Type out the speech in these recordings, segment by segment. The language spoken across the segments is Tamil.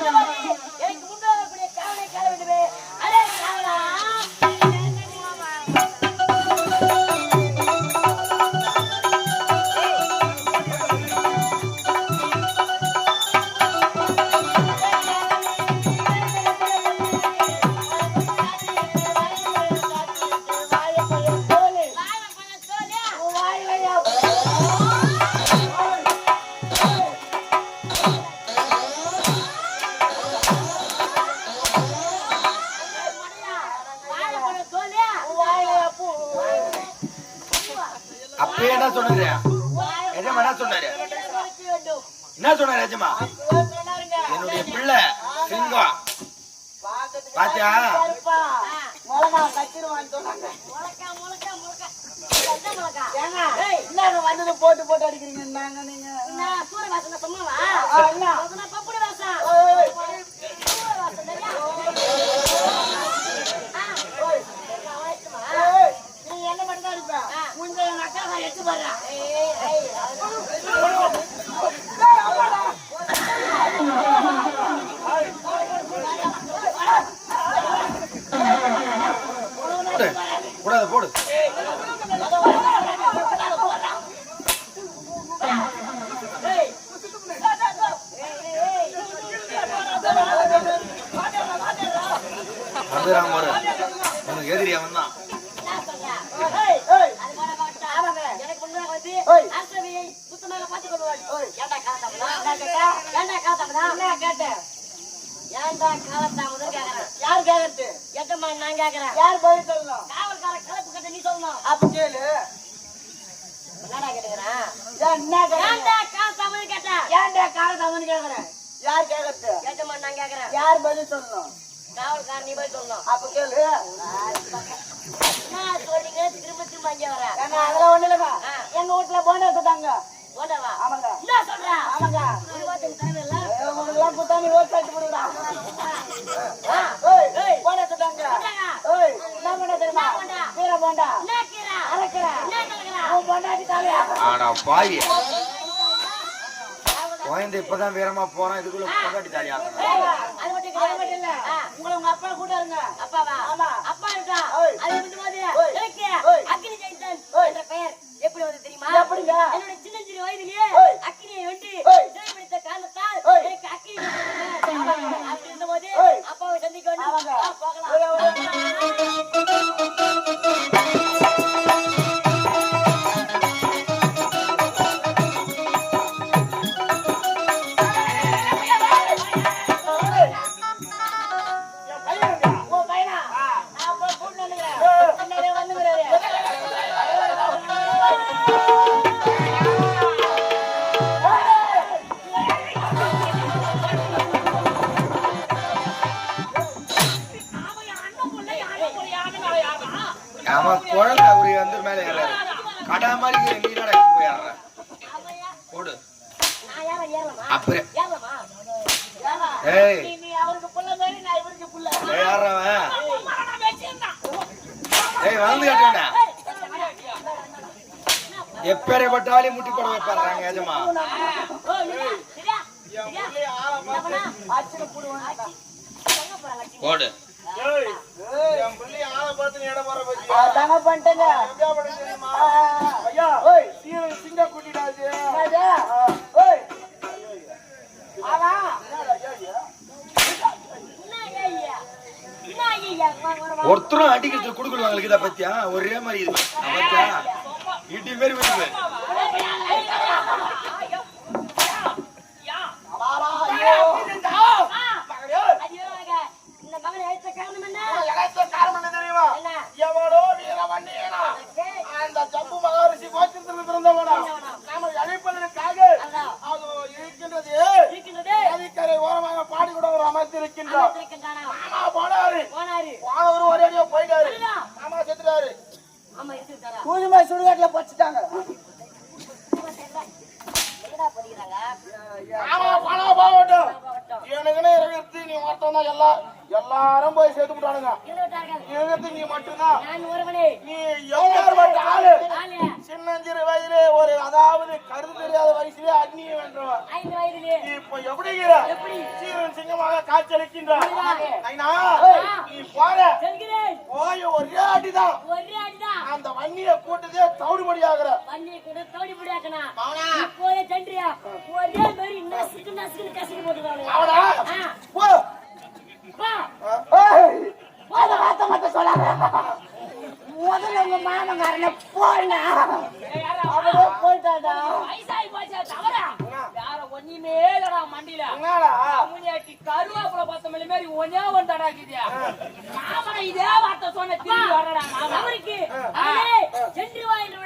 Obrigada. பாத்தியா? மிளகா கத்திருவான்னு சொன்னாங்க. என்ன? ஏங்க என்னங்க வந்தது போட்டு போட்டு அடிக்கிறீங்க நாங்க? சூரிய வாசனை? அதுனா பப்புனு வாசம். சூரிய? வாசம் நீ என்ன மட்டும் தான் அடிப்ப உங்க எங்க அக்கா எட்டு பாரு ஏய், ஏய், போடு கூடாது போடு வந்துறான் பாரு உனக்கு எதிரி அவன் தான் என்ன சொல்ற? ஏய், ஏய், அது போல பார்த்தா, எனக்கு முன்னாடி வந்து ஓய். ஏன்டா காலத்தாமதா? என்ன கேட்டேன் ஏன்டா காலத்தாமதம் கேக்குறேன். யார் கேக்குறது எஜமா நான் கேக்குறேன். யார் பதில் சொல்லணும் காவல்கார கலப்பு கட்ட நீ சொல்லணும். அப்ப கேளு என்னடா கேக்குறீங்க ஏன்டா காலத்தாமதம் கேட்ட? ஏன்டா காலத்தை அவனு கேக்குறேன் யார் கேக்குறது எஜமா நான் கேக்குறேன். யார் பதில் சொல்லணும் காவல்கார நீ போய் சொல்லணும். அப்ப கேளு. என்ன சொல்றீங்க? திரும்ப திரும்ப அங்கே வர. ஏங்க அதெல்லாம் ஒண்ணு இல்லைங்க. ஆ. எங்க வீட்டுல போண்டா எடுத்துட்டாங்க. ஓடவா? ஆமாங்க. என்ன சொல்ற? குத்தா நீ ஓட்டு கட்டு போடுடா. போண்டா என்ன தெரியுமா? கீரை போண்டா. கீரை? அரைக்கிற? உன் பொண்டாட்டி தலையா குழந்தை இப்பதான் வீரமா போறான். இதுக்குள்ள பொண்டாட்டி உங்களை உங்க அப்பா கூட்டாருங்க அப்பாவா? ஆமா. அப்பா இருக்கா? அது. எனக்கு ஓய். அக்னி ஜெயந்தன். என்ற பெயர் எப்படி வந்து தெரியுமா? என்னோட சின்ன சிறு வயதிலேயே. அக்னியை வென்று ஏய். நீ- அவருக்கு புள்ள மாதிரி நான் இவருக்கு புள்ள. ஏறவன் ஏய் வந்து கேட்டா எப்பேற்பட்டாலே முட்டி போட வைப்பாடுறாங்க ஏஜமா. போடு அதாங்க பண்ணிட்டேங்க. ஆ. ஓய், என்னது? ஓய். ஆனா, ஒருத்தரும் அடிக்கிறது கொடுக்கல இதை பத்தியா? ஒரே மாதிரி இது. பத்தியா இடி மாரி எனக்குன்னு இருக்கிறது நீ தான் எல்லாம் எல்லாரும் போய் சேர்த்து விட்டானுங்க இருக்கிறது நீ மட்டும்தான் நீ எப்பேற்பட்ட ஆளு? சின்னஞ்சிறு வயதிலே ஒரு அதாவது கருது தெரியாத வயசுலே அக்னியை வயதிலே நீ இப்ப எப்படிங்கிற? எப்படி? சீரன் சிங்கமாக காட்சியளிக்கின்றான் நீ போற போய் ஒரே அடிதான். வன்னிய கூட்டதே தவிடுபடி ஆகுற பண்ணி கூட முடியாக்கனா அவனா இப்போதே சென்றியா ஒரே மாதிரி நசுக்கு நசுக்கு கசக்கி போட்டுருவாங்க அவனா போ. வா. ஏய், சொல்லாத. முதல்ல உங்க மாமங்காரனை போனா அவரே போயிட்டாடா போச்சா தவறா. நீ மேலடா மண்டியில. முனியாட்டி கருவேப்பில பத்த மணி மாதிரி ஒன்னே ஒன் தடாக்குதியா மாமன இதே வார்த்தை சொன்ன திரும்பி வரடா மாமன் அவருக்கு சென்று போய் என்று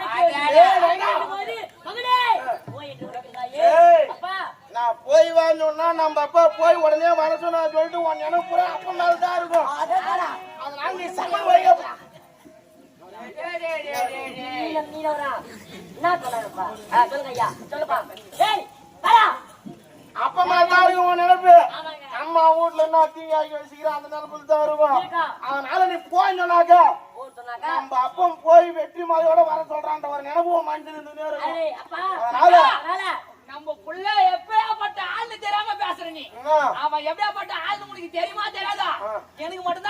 நம்ம அப்பா போய் உடனே வர சொன்னா சொல்லிட்டு உன் நினைவு பூரா அப்ப மேல தான் இருக்கும். அதனால நீ சண்டை போய் நீலவரா. சொல்லுங்க ஐயா. சொல்லுப்பா. வீட்டுல என்ன தீங்க வச்சுக்கிறேன் அந்த நினைப்புல தான் இருக்கும் இருக்கா. அதனால நீ ஓ சொன்னாக்கா நம்ம அப்பம் போய் வெற்றி மாதிரியோட வர சொல்றான்ற ஒரு நினைவு மனசுல அப்பா அதனால நம்ம புள்ள எப்படியாப்பட்ட ஆள்னு தெரியாம பேசுற நீ? அவன் எப்படியாப்பட்ட ஆள்னு உனக்கு தெரியுமா தெரியாதா. எனக்கு மட்டும்தான்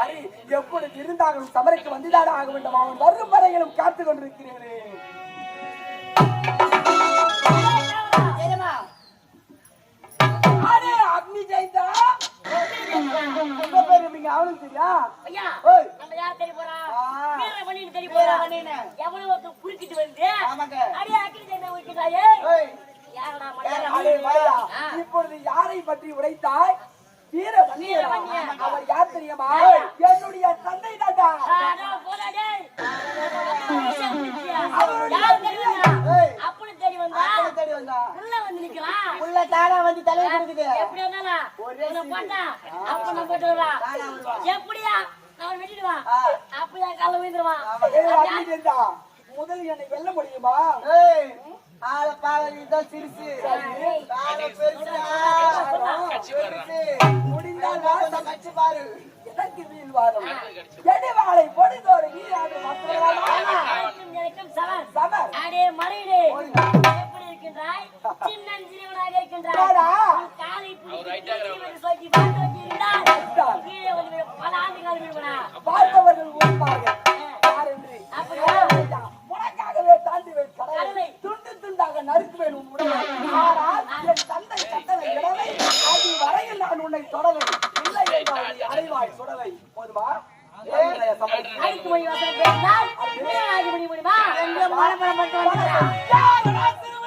சரி எப்பொழுது இருந்தாலும் சமருக்கு வந்துதான் ஆக வேண்டும்? அவன் வரும் வரையிலும் காத்துக் கொண்டிருக்கிறேன் அக்னி ஜெயந்தா? அவனுக்கு தெரியா. நம்ம யார் தேடி போறா? வீர போறா. எவ்வளவு குறுக்கிட்டு வந்து? ஆமாங்க. அடி அக்கினி ஜெயந்தா வைக்கிறாயே. இப்பொழுது யாரை பற்றி உரைத்தாய்? வீர வன்னியரா? அவர் யார் தெரியுமா? என்னுடைய தந்தை தாத்தா. உள்ள வந்து நிக்கிறான் உள்ள தானா வந்து தலைவர் இருக்குது எப்படி வந்தாலும் போட்டா அப்ப நம்ம போட்டு எப்படியா? அவன் வெட்டிடுவான். அப்படியா? கால விழுந்துருவான் முதல் என்னை வெல்ல முடியுமா? ஆளை பாவல் இதான் சிரிச்சு காலை பெருசா பெருசு முடிந்தால் கட்சி பாரு எனக்கு வீல் வாரும் எடிவாளை பொடிதோறு வீராது மற்றவர்களா உன்னை தொடலை இல்லை என்றால் அடைவாய் சுடலை. போதுமா. அடிக்கு மொழி வசனம் பேசினால் வீரனாகி முடிய முடியுமா மட்டும் வந்துட்டா யாரடா சிறுவனன்றி?